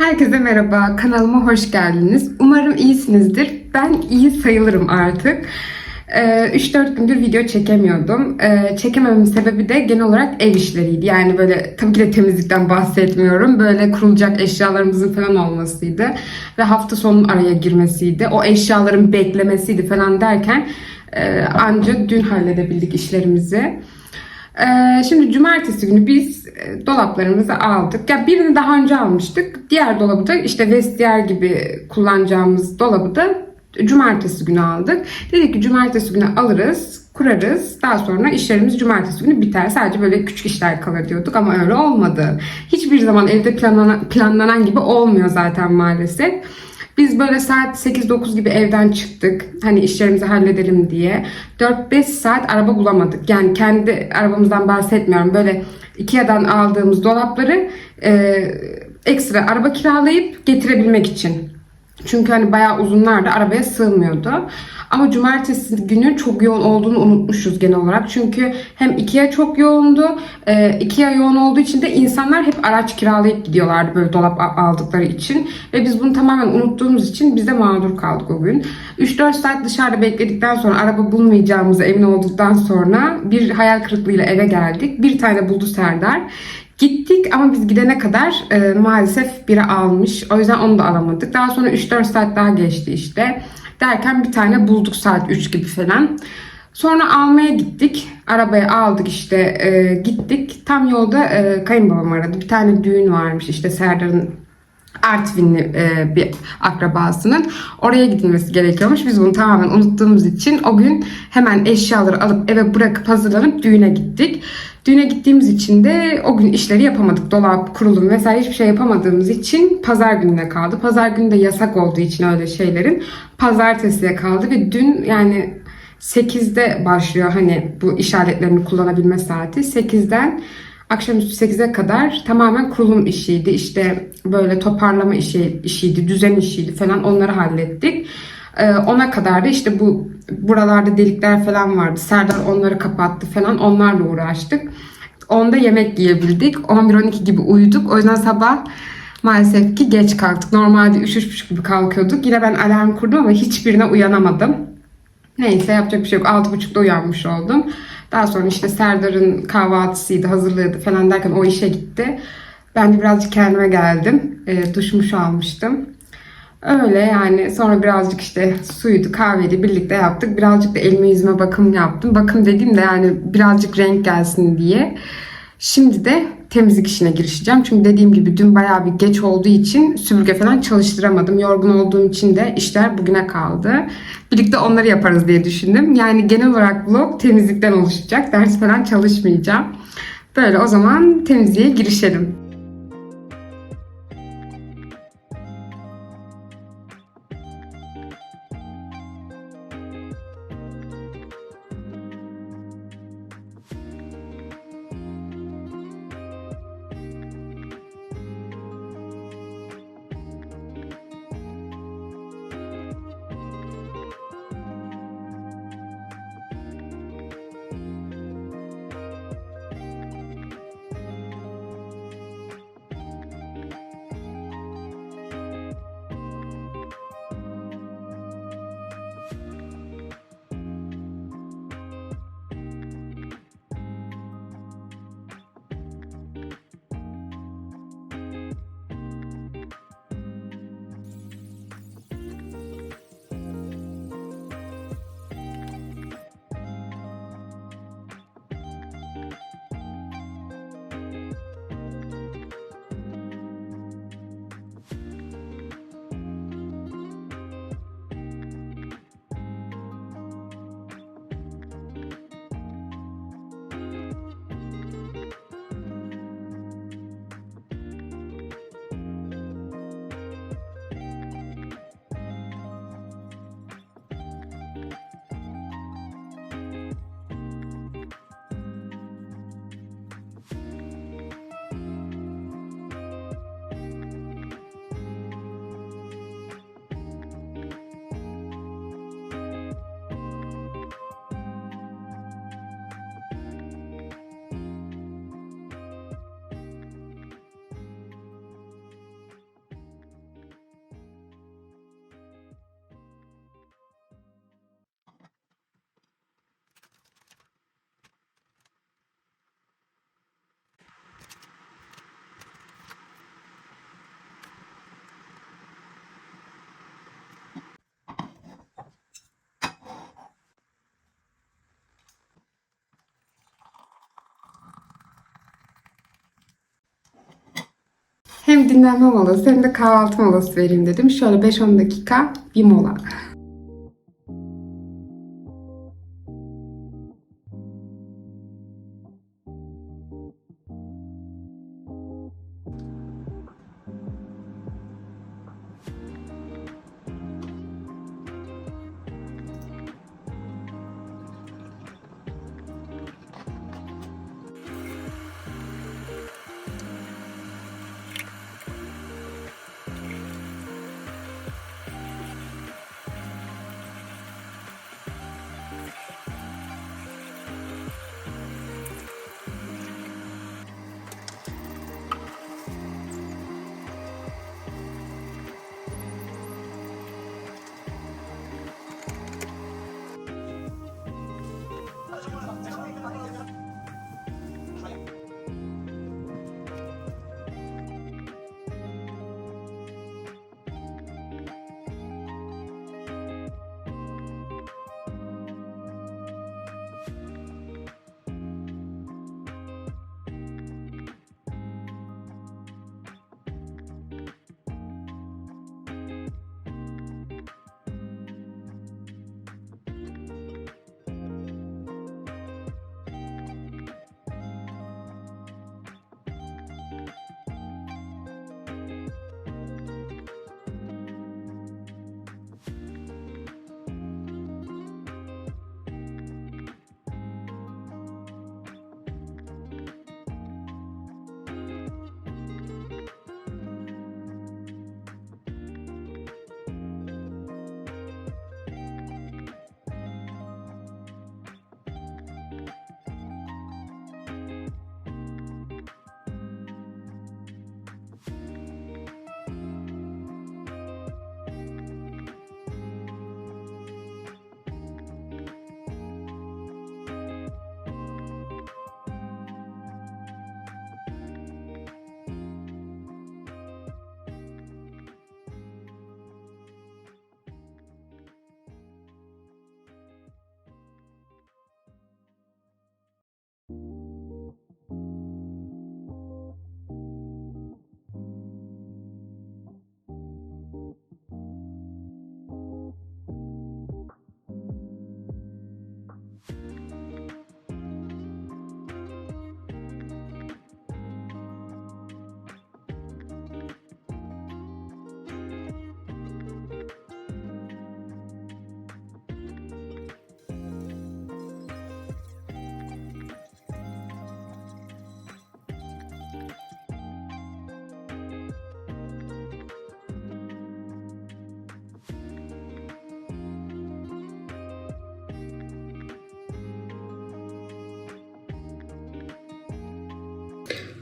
Herkese merhaba, kanalıma hoş geldiniz. Umarım iyisinizdir. Ben iyi sayılırım artık. Ee, 3-4 gündür video çekemiyordum. Ee, çekemememin sebebi de genel olarak ev işleriydi. Yani böyle tabii ki de temizlikten bahsetmiyorum. Böyle kurulacak eşyalarımızın falan olmasıydı. Ve hafta sonunun araya girmesiydi. O eşyaların beklemesiydi falan derken e, anca dün halledebildik işlerimizi. Ee, şimdi cumartesi günü biz e, dolaplarımızı aldık. Ya birini daha önce almıştık. Diğer dolabı da işte vestiyer gibi kullanacağımız dolabı da cumartesi günü aldık. Dedik ki cumartesi günü alırız, kurarız. Daha sonra işlerimiz cumartesi günü biter. Sadece böyle küçük işler kalır diyorduk ama öyle olmadı. Hiçbir zaman evde planlanan, planlanan gibi olmuyor zaten maalesef. Biz böyle saat 8-9 gibi evden çıktık. Hani işlerimizi halledelim diye. 4-5 saat araba bulamadık. Yani kendi arabamızdan bahsetmiyorum. Böyle Ikea'dan aldığımız dolapları e, ekstra araba kiralayıp getirebilmek için. Çünkü hani bayağı uzunlardı arabaya sığmıyordu. Ama cumartesi günü çok yoğun olduğunu unutmuşuz genel olarak. Çünkü hem Ikea çok yoğundu. E, Ikea yoğun olduğu için de insanlar hep araç kiralayıp gidiyorlardı böyle dolap aldıkları için. Ve biz bunu tamamen unuttuğumuz için biz de mağdur kaldık o gün. 3-4 saat dışarıda bekledikten sonra araba bulmayacağımıza emin olduktan sonra bir hayal kırıklığıyla eve geldik. Bir tane buldu Serdar. Gittik ama biz gidene kadar e, maalesef biri almış. O yüzden onu da alamadık. Daha sonra 3-4 saat daha geçti işte. Derken bir tane bulduk saat 3 gibi falan. Sonra almaya gittik. Arabaya aldık işte e, gittik. Tam yolda e, kayınbabam aradı. Bir tane düğün varmış işte Serdar'ın Artvinli e, bir akrabasının oraya gidilmesi gerekiyormuş. Biz bunu tamamen unuttuğumuz için o gün hemen eşyaları alıp eve bırakıp hazırlanıp düğüne gittik. Düğüne gittiğimiz için de o gün işleri yapamadık. Dolap, kurulum vesaire hiçbir şey yapamadığımız için pazar gününe kaldı. Pazar günü de yasak olduğu için öyle şeylerin pazartesiye kaldı ve dün yani 8'de başlıyor hani bu iş aletlerini kullanabilme saati. 8'den akşamüstü 8'e kadar tamamen kurulum işiydi. İşte böyle toparlama işi, işiydi, düzen işiydi falan onları hallettik. Ee, ona kadar da işte bu buralarda delikler falan vardı. Serdar onları kapattı falan onlarla uğraştık. Onda yemek yiyebildik. 11-12 gibi uyuduk. O yüzden sabah maalesef ki geç kalktık. Normalde 3-3.30 gibi kalkıyorduk. Yine ben alarm kurdum ama hiçbirine uyanamadım. Neyse yapacak bir şey yok. 6.30'da uyanmış oldum. Daha sonra işte Serdar'ın kahvaltısıydı, hazırlığıydı falan derken o işe gitti. Ben de birazcık kendime geldim. E, duşmuş almıştım. Öyle yani sonra birazcık işte suydu, kahveydi birlikte yaptık. Birazcık da elime yüzüme bakım yaptım. Bakım dediğim de yani birazcık renk gelsin diye. Şimdi de temizlik işine girişeceğim. Çünkü dediğim gibi dün bayağı bir geç olduğu için süpürge falan çalıştıramadım. Yorgun olduğum için de işler bugüne kaldı. Birlikte onları yaparız diye düşündüm. Yani genel olarak vlog temizlikten oluşacak. Ders falan çalışmayacağım. Böyle o zaman temizliğe girişelim. Hem dinlenme molası hem de kahvaltı molası vereyim dedim. Şöyle 5-10 dakika bir mola.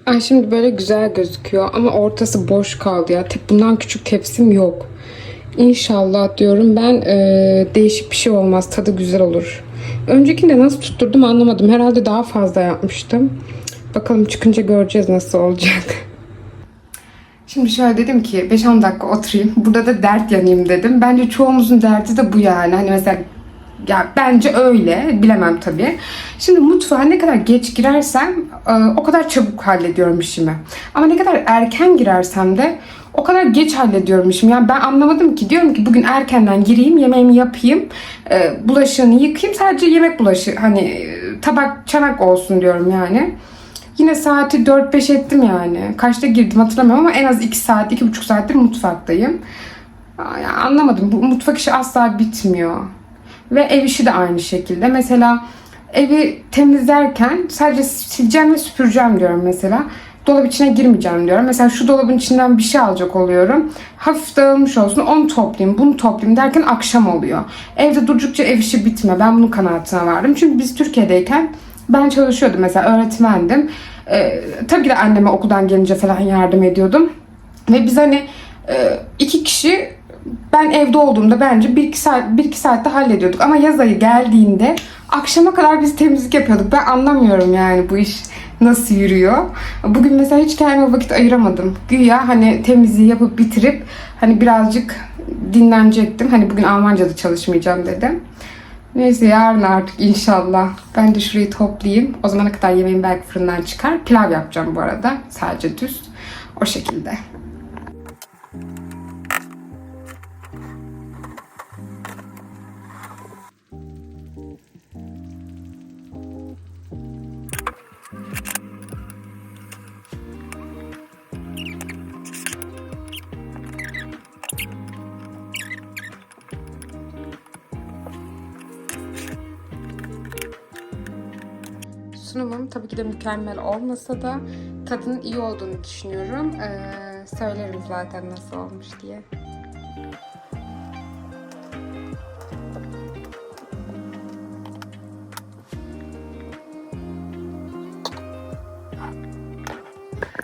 Ay şimdi böyle güzel gözüküyor ama ortası boş kaldı ya. Tep bundan küçük tepsim yok. İnşallah diyorum ben e, değişik bir şey olmaz. Tadı güzel olur. Öncekinde nasıl tutturdum anlamadım. Herhalde daha fazla yapmıştım. Bakalım çıkınca göreceğiz nasıl olacak. Şimdi şöyle dedim ki 5-10 dakika oturayım. Burada da dert yanayım dedim. Bence çoğumuzun derdi de bu yani. Hani mesela ya bence öyle. Bilemem tabii. Şimdi mutfağa ne kadar geç girersem e, o kadar çabuk hallediyorum işimi. Ama ne kadar erken girersem de o kadar geç hallediyorum işimi. Yani ben anlamadım ki. Diyorum ki bugün erkenden gireyim, yemeğimi yapayım, e, bulaşığını yıkayayım. Sadece yemek bulaşığı hani e, tabak, çanak olsun diyorum yani. Yine saati 4-5 ettim yani. Kaçta girdim hatırlamıyorum ama en az 2 saat, 2,5 saattir mutfaktayım. Aa, ya anlamadım. Bu mutfak işi asla bitmiyor. Ve ev işi de aynı şekilde. Mesela evi temizlerken sadece sileceğim ve süpüreceğim diyorum mesela. Dolap içine girmeyeceğim diyorum. Mesela şu dolabın içinden bir şey alacak oluyorum. Hafif dağılmış olsun onu toplayayım, bunu toplayayım derken akşam oluyor. Evde durdukça ev işi bitme. Ben bunun kanaatine vardım. Çünkü biz Türkiye'deyken ben çalışıyordum mesela öğretmendim. Ee, tabii ki de anneme okuldan gelince falan yardım ediyordum. Ve biz hani e, iki kişi ben evde olduğumda bence bir iki saat bir iki saatte hallediyorduk. Ama yaz ayı geldiğinde akşama kadar biz temizlik yapıyorduk. Ben anlamıyorum yani bu iş nasıl yürüyor. Bugün mesela hiç kendime vakit ayıramadım. Güya hani temizliği yapıp bitirip hani birazcık dinlenecektim. Hani bugün Almanca'da çalışmayacağım dedim. Neyse yarın artık inşallah. Ben de şurayı toplayayım. O zamana kadar yemeğim belki fırından çıkar. Pilav yapacağım bu arada. Sadece düz. O şekilde. Sunumum tabii ki de mükemmel olmasa da tadının iyi olduğunu düşünüyorum. Ee, söylerim zaten nasıl olmuş diye.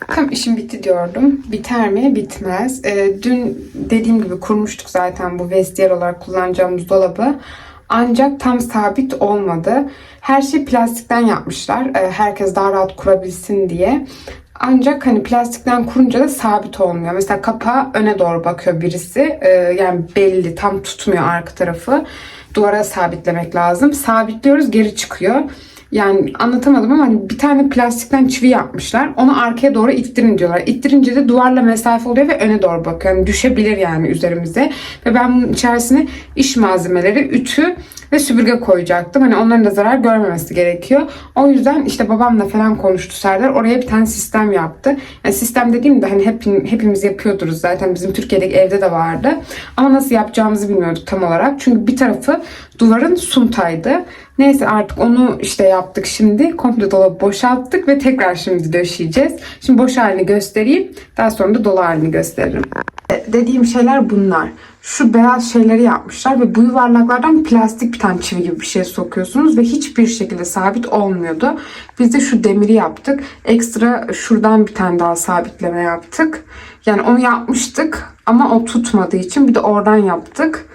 Tam işim bitti diyordum. Biter mi? Bitmez. Ee, dün dediğim gibi kurmuştuk zaten bu vestiyer olarak kullanacağımız dolabı. Ancak tam sabit olmadı. Her şey plastikten yapmışlar. Ee, herkes daha rahat kurabilsin diye. Ancak hani plastikten kurunca da sabit olmuyor. Mesela kapağı öne doğru bakıyor birisi. Ee, yani belli tam tutmuyor arka tarafı. Duvara sabitlemek lazım. Sabitliyoruz geri çıkıyor. Yani anlatamadım ama hani bir tane plastikten çivi yapmışlar. Onu arkaya doğru ittirin diyorlar. İttirince de duvarla mesafe oluyor ve öne doğru bakıyor. Yani düşebilir yani üzerimize. Ve ben bunun içerisine iş malzemeleri, ütü ve süpürge koyacaktım. Hani onların da zarar görmemesi gerekiyor. O yüzden işte babamla falan konuştu Serdar. Oraya bir tane sistem yaptı. Yani sistem dediğimde hani hep, hepimiz yapıyorduruz zaten. Bizim Türkiye'deki evde de vardı. Ama nasıl yapacağımızı bilmiyorduk tam olarak. Çünkü bir tarafı duvarın suntaydı. Neyse artık onu işte yaptık şimdi. Komple dolabı boşalttık ve tekrar şimdi döşeyeceğiz. Şimdi boş halini göstereyim. Daha sonra da dolu halini gösteririm. Dediğim şeyler bunlar. Şu beyaz şeyleri yapmışlar ve bu yuvarlaklardan plastik bir tane çivi gibi bir şey sokuyorsunuz ve hiçbir şekilde sabit olmuyordu. Biz de şu demiri yaptık. Ekstra şuradan bir tane daha sabitleme yaptık. Yani onu yapmıştık ama o tutmadığı için bir de oradan yaptık.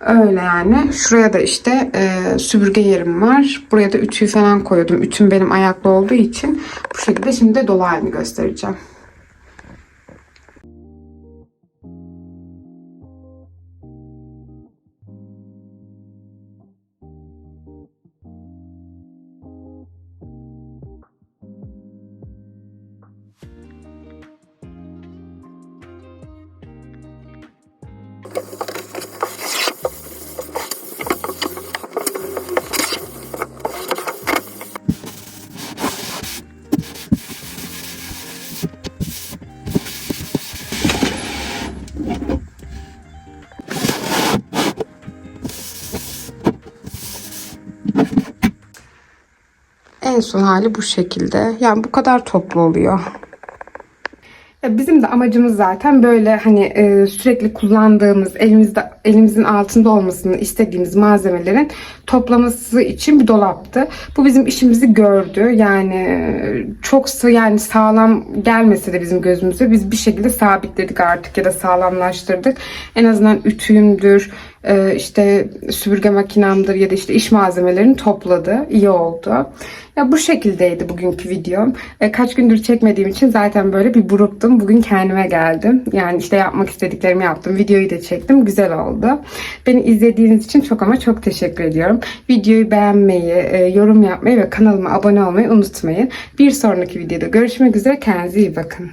Öyle yani. Şuraya da işte e, süpürge yerim var. Buraya da ütüyü falan koyuyordum. Ütüm benim ayaklı olduğu için bu şekilde şimdi de dolu halini göstereceğim. En son hali bu şekilde. Yani bu kadar toplu oluyor. Ya Bizim de amacımız zaten böyle hani e, sürekli kullandığımız elimizde elimizin altında olmasını istediğimiz malzemelerin toplaması için bir dolaptı. Bu bizim işimizi gördü. Yani e, çok yani sağlam gelmese de bizim gözümüze biz bir şekilde sabitledik artık ya da sağlamlaştırdık. En azından ütüyümdür, e, işte süpürge makinamdır ya da işte iş malzemelerini topladı. İyi oldu. Ya bu şekildeydi bugünkü videom. E, kaç gündür çekmediğim için zaten böyle bir buruktum. Bugün kendime geldim. Yani işte yapmak istediklerimi yaptım. Videoyu da çektim. Güzel oldu. Beni izlediğiniz için çok ama çok teşekkür ediyorum. Videoyu beğenmeyi, e, yorum yapmayı ve kanalıma abone olmayı unutmayın. Bir sonraki videoda görüşmek üzere. Kendinize iyi bakın.